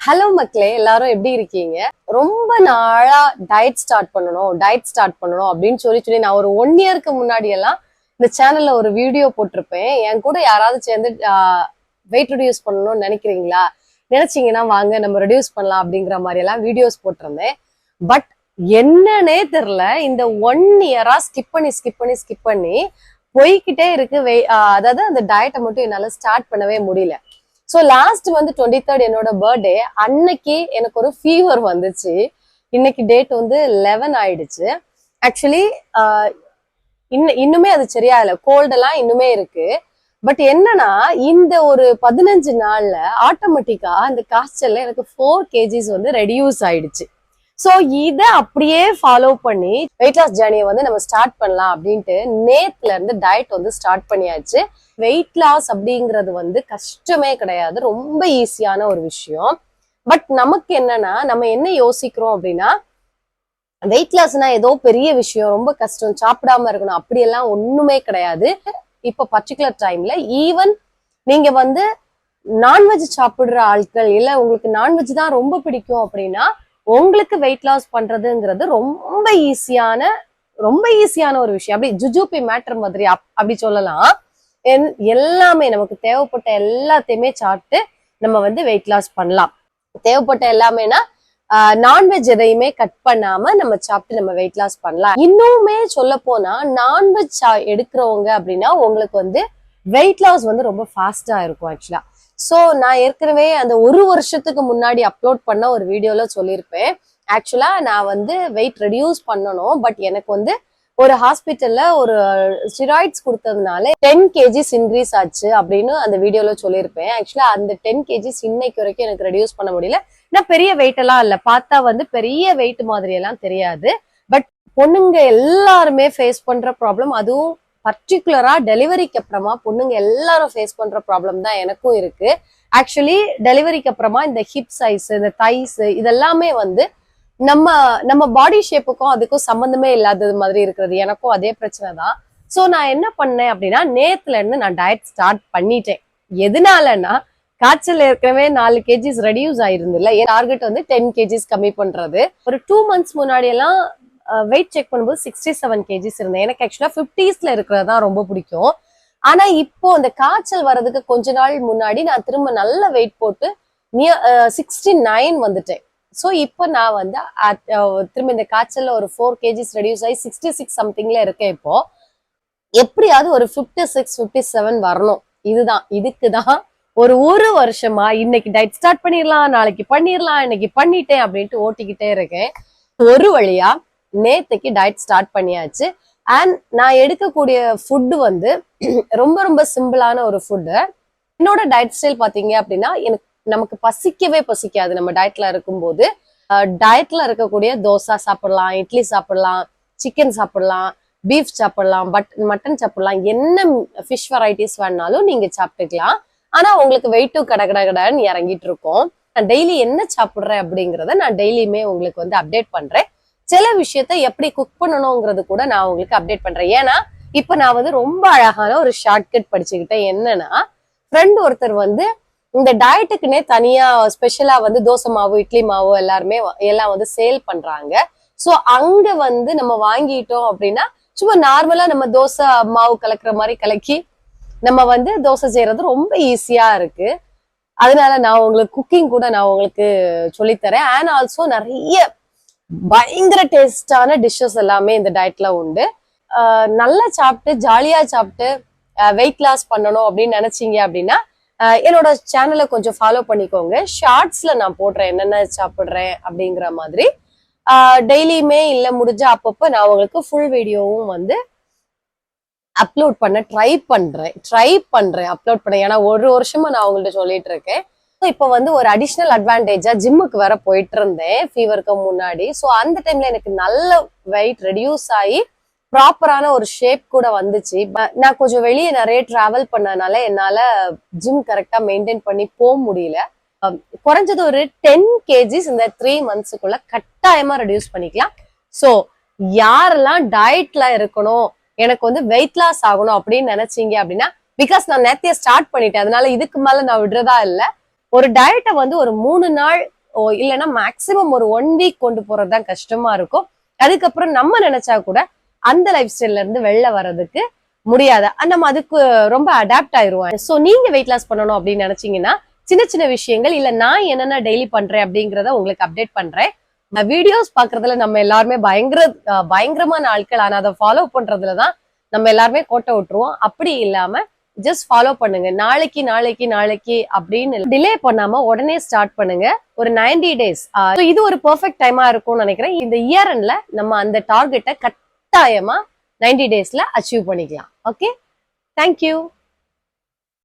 Hello மக்களே எல்லாரும் எப்படி இருக்கீங்க? ரொம்ப நாளா டயட் ஸ்டார்ட் பண்ணணும் டயட் ஸ்டார்ட் பண்ணணும் அப்படின்னு சொல்லி சொல்லி நான் ஒரு ஒன் இயருக்கு முன்னாடி எல்லாம் இந்த சேனல்ல ஒரு வீடியோ போட்டிருப்பேன். என் கூட யாராவது சேர்ந்து வெயிட் ரெடியூஸ் பண்ணணும்னு நினைக்கிறீங்களா? நினைச்சீங்கன்னா வாங்க நம்ம ரெடியூஸ் பண்ணலாம் அப்படிங்கிற மாதிரி எல்லாம் வீடியோஸ் போட்டிருந்தேன். பட் என்னன்னே தெரில இந்த ஒன் இயரா ஸ்கிப் பண்ணி ஸ்கிப் பண்ணி ஸ்கிப் பண்ணி போய்கிட்டே இருக்கு அதாவது அந்த டயட்டை மட்டும் என்னால ஸ்டார்ட் பண்ணவே முடியல. ஸோ லாஸ்ட் வந்து டுவெண்ட்டி தேர்ட் என்னோட பர்த்டே அன்னைக்கு எனக்கு ஒரு ஃபீவர் வந்துச்சு. இன்னைக்கு டேட் வந்து லெவன் ஆயிடுச்சு. ஆக்சுவலி இன்னும் இன்னுமே அது சரியாயில்ல கோல்டெல்லாம் இன்னுமே இருக்கு. பட் என்னன்னா இந்த ஒரு பதினஞ்சு நாள்ல ஆட்டோமேட்டிக்கா அந்த காய்ச்சல்ல எனக்கு ஃபோர் கேஜிஸ் வந்து ரெடியூஸ் ஆயிடுச்சு. ஸோ இதை அப்படியே ஃபாலோ பண்ணி வெயிட் லாஸ் ஜேர்னியை வந்து நம்ம ஸ்டார்ட் பண்ணலாம் அப்படின்ட்டு நேத்துல இருந்து டயட் வந்து ஸ்டார்ட் பண்ணியாச்சு. வெயிட் லாஸ் அப்படிங்கிறது வந்து கஷ்டமே கிடையாது. ரொம்ப ஈஸியான ஒரு விஷயம். பட் நமக்கு என்னன்னா நம்ம என்ன யோசிக்கிறோம் அப்படின்னா வெயிட் லாஸ்னா ஏதோ பெரிய விஷயம் ரொம்ப கஷ்டம். சாப்பிடாம இருக்கணும். அப்படியெல்லாம் ஒண்ணுமே கிடையாது. இப்ப பர்டிகுலர் டைம்ல ஈவன் நீங்க வந்து நான்வெஜ் சாப்பிடுற ஆட்கள் இல்ல உங்களுக்கு நான்வெஜ் தான் ரொம்ப பிடிக்கும் அப்படின்னா உங்களுக்கு வெயிட் லாஸ் பண்றதுங்கிறது ரொம்ப ஈஸியான ரொம்ப ஈஸியான ஒரு விஷயம். அப்படி ஜுஜூபி மேட்டர் மாதிரி அப்படி சொல்லலாம். என்- எல்லாமே நமக்கு தேவைப்பட்ட எல்லாத்தையுமே சாப்பிட்டு நம்ம வந்து வெயிட் லாஸ் பண்ணலாம். தேவைப்பட்ட எல்லாமேனா நான்வெஜ் எதையுமே கட் பண்ணாம நம்ம சாப்பிட்டு நம்ம வெயிட் லாஸ் பண்ணலாம். இன்னுமே சொல்ல போனா நான்வெஜ் எடுக்கிறவங்க அப்படின்னா உங்களுக்கு வந்து வெயிட் லாஸ் வந்து ரொம்ப ஃபாஸ்டா இருக்கும் ஆக்சுவலா ஸோ நான் ஏற்கனவே அந்த ஒரு வருஷத்துக்கு முன்னாடி அப்லோட் பண்ண ஒரு வீடியோவில் சொல்லியிருப்பேன். ஆக்சுவலாக நான் வந்து வெயிட் ரெடியூஸ் பண்ணணும். பட் எனக்கு வந்து ஒரு ஹாஸ்பிட்டல்ல ஒரு ஸ்டிராய்ட்ஸ் கொடுத்ததுனால டென் கேஜிஸ் இன்க்ரீஸ் ஆச்சு அப்படின்னு அந்த வீடியோல சொல்லியிருப்பேன். ஆக்சுவலா அந்த டென் கேஜிஸ் இன்னைக்கு வரைக்கும் எனக்கு ரெடியூஸ் பண்ண முடியல. நான் பெரிய வெயிட் எல்லாம் பார்த்தா வந்து பெரிய வெயிட் மாதிரி எல்லாம் தெரியாது. பட் பொண்ணுங்க எல்லாருமே ஃபேஸ் பண்ற ப்ராப்ளம் அதுவும் பர்டிகுலரா டெலிவரிக்கு அப்புறமா பொண்ணுங்க எல்லாரும் ஃபேஸ் பண்ற ப்ராப்ளம் தான் எனக்கும் இருக்கு. ஆக்சுவலி டெலிவரிக்கு அப்புறமா இந்த ஹிப் சைஸ் இந்த தைஸ் இதெல்லாமே வந்து நம்ம நம்ம பாடி ஷேப்புக்கும் அதுக்கும் சம்மந்தமே இல்லாதது மாதிரி இருக்கிறது. எனக்கும் அதே பிரச்சனை தான். ஸோ நான் என்ன பண்ணேன் அப்படின்னா நேத்துல இருந்து நான் டயட் ஸ்டார்ட் பண்ணிட்டேன். எதனாலன்னா காய்ச்சல் ஏற்கனவே நாலு கேஜிஸ் ரெடியூஸ் ஆயிருந்துல்ல. என் டார்கெட் வந்து டென் கேஜிஸ் கம்மி பண்றது. ஒரு டூ மந்த்ஸ் முன்னாடி எல்லாம் வெயிட் செக் பண்ணும்போது சிக்ஸ்டி செவன் கேஜிஸ் இருந்தேன். எனக்கு ஆக்சுவலாக ஃபிஃப்டிஸில் இருக்கிறது தான் ரொம்ப பிடிக்கும். ஆனால் இப்போ அந்த காய்ச்சல் வர்றதுக்கு கொஞ்ச நாள் முன்னாடி நான் திரும்ப நல்ல வெயிட் போட்டு நியர் சிக்ஸ்டி நைன் வந்துட்டேன். ஸோ இப்போ நான் வந்து திரும்ப இந்த காய்ச்சலில் ஒரு ஃபோர் கேஜிஸ் ரெடியூஸ் ஆகி சிக்ஸ்டி சிக்ஸ் சம்திங்ல இருக்கேன் இப்போ. எப்படியாவது ஒரு ஃபிஃப்டி சிக்ஸ் ஃபிஃப்டி செவன் வரணும். இதுதான். இதுக்கு தான் ஒரு ஒரு வருஷமா இன்னைக்கு டயட் ஸ்டார்ட் பண்ணிடலாம் நாளைக்கு பண்ணிடலாம் இன்னைக்கு பண்ணிட்டேன் அப்படின்ட்டு ஓட்டிக்கிட்டே இருக்கேன். ஒரு வழியா நேத்துக்கு டயட் ஸ்டார்ட் பண்ணியாச்சு. அண்ட் நான் எடுக்கக்கூடிய ஃபுட்டு வந்து ரொம்ப ரொம்ப சிம்பிளான ஒரு ஃபுட்டு என்னோட டயட் ஸ்டைல் பார்த்தீங்க அப்படின்னா எனக்கு நமக்கு பசிக்கவே பசிக்காது. நம்ம டயட்ல இருக்கும்போது டயட்ல இருக்கக்கூடிய தோசை சாப்பிடலாம் இட்லி சாப்பிடலாம் சிக்கன் சாப்பிடலாம் பீஃப் சாப்பிடலாம் பட் மட்டன் சாப்பிடலாம். என்ன ஃபிஷ் வெரைட்டிஸ் வேணாலும் நீங்க சாப்பிட்டுக்கலாம். ஆனா உங்களுக்கு வெயிட்டும் கட கட கடன்னு இறங்கிட்டு இருக்கோம். நான் டெய்லி என்ன சாப்பிடுறேன் அப்படிங்கறத நான் டெய்லியுமே உங்களுக்கு வந்து அப்டேட் பண்றேன். சில விஷயத்த எப்படி குக் பண்ணணுங்கிறது கூட நான் உங்களுக்கு அப்டேட் பண்றேன். ஏன்னா இப்ப நான் வந்து ரொம்ப அழகான ஒரு ஷார்ட்கட் படிச்சுக்கிட்டேன். என்னன்னா ஃப்ரெண்ட் ஒருத்தர் வந்து இந்த டயட்டுக்குன்னே தனியா ஸ்பெஷலா வந்து தோசை மாவு இட்லி மாவு எல்லாருமே எல்லாம் வந்து சேல் பண்றாங்க. சோ அங்க வந்து நம்ம வாங்கிட்டோம் அப்படின்னா சும்மா நார்மலா நம்ம தோசை மாவு கலக்குற மாதிரி கலக்கி நம்ம வந்து தோசை செய்யறது ரொம்ப ஈஸியா இருக்கு. அதனால நான் உங்களுக்கு குக்கிங் கூட நான் உங்களுக்கு சொல்லித்தரேன். அண்ட் ஆல்சோ நிறைய பயங்கர டேஸ்டான டிஷ்ஷஸ் எல்லாமே இந்த டயட்ல உண்டு. நல்லா சாப்பிட்டு ஜாலியா சாப்பிட்டு வெயிட் லாஸ் பண்ணணும் அப்படின்னு நினைச்சீங்க அப்படின்னா என்னோட சேனலை கொஞ்சம் ஃபாலோ பண்ணிக்கோங்க. ஷார்ட்ஸ்ல நான் போடுறேன் என்னென்ன சாப்பிடுறேன் அப்படிங்கிற மாதிரி. டெய்லியுமே இல்லை முடிஞ்ச அப்பப்போ நான் உங்களுக்கு ஃபுல் வீடியோவும் வந்து அப்லோட் பண்ண ட்ரை பண்றேன். ட்ரை பண்றேன் அப்லோட் பண்ண. ஏன்னா ஒரு வருஷமா நான் உங்கள்கிட்ட சொல்லிட்டு இருக்கேன். இப்போ வந்து ஒரு அடிஷ்னல் அட்வான்டேஜா ஜிம்முக்கு வேற போயிட்டு இருந்தேன் ஃபீவருக்கு முன்னாடி. ஸோ அந்த டைம்ல எனக்கு நல்ல வெயிட் ரெடியூஸ் ஆகி ப்ராப்பரான ஒரு ஷேப் கூட வந்துச்சு. நான் கொஞ்சம் வெளியே நிறைய டிராவல் பண்ணனால என்னால ஜிம் கரெக்டா மெயின்டைன் பண்ணி போக முடியல. Um, குறைஞ்சது ஒரு டென் கேஜிஸ் இந்த த்ரீ மந்த்ஸுக்குள்ள கட்டாயமா ரெடியூஸ் பண்ணிக்கலாம். ஸோ யாரெல்லாம் டயட்ல இருக்கணும் எனக்கு வந்து வெயிட் லாஸ் ஆகணும் அப்படின்னு நினைச்சீங்க அப்படின்னா பிகாஸ் நான் நேத்திய ஸ்டார்ட் பண்ணிட்டேன் அதனால இதுக்கு மேல நான் விடுறதா இல்லை. ஒரு டயட்டை வந்து ஒரு மூணு நாள் ஓ இல்லைன்னா மேக்சிமம் ஒரு ஒன் வீக் கொண்டு போறது தான் கஷ்டமா இருக்கும். அதுக்கப்புறம் நம்ம நினைச்சா கூட அந்த லைஃப் ஸ்டைல்ல இருந்து வெளில வர்றதுக்கு முடியாது. நம்ம அதுக்கு ரொம்ப அடாப்ட் ஆயிருவோம். ஸோ நீங்க வெயிட் லாஸ் பண்ணணும் அப்படின்னு நினைச்சீங்கன்னா சின்ன சின்ன விஷயங்கள் இல்ல நான் என்னென்ன டெய்லி பண்றேன் அப்படிங்கறத உங்களுக்கு அப்டேட் பண்றேன். வீடியோஸ் பாக்குறதுல நம்ம எல்லாருமே பயங்கர பயங்கரமான ஆட்கள். ஆனா அதை ஃபாலோ பண்றதுல தான் நம்ம எல்லாருமே கோட்டை விட்டுருவோம். அப்படி இல்லாம ஜஸ்ட் ஃபாலோ பண்ணுங்க. நாளைக்கு நாளைக்கு நாளைக்கு அப்படின்னு டிலே பண்ணாம உடனே ஸ்டார்ட் பண்ணுங்க. ஒரு 90 டேஸ் இது ஒரு பெர்ஃபெக்ட் டைமா இருக்கும்னு நினைக்கிறேன். இந்த இயர் எண்ட்ல நம்ம அந்த டார்கெட்டை கட்டாயமா 90 டேஸ்ல அச்சீவ் பண்ணிக்கலாம். Okay thank you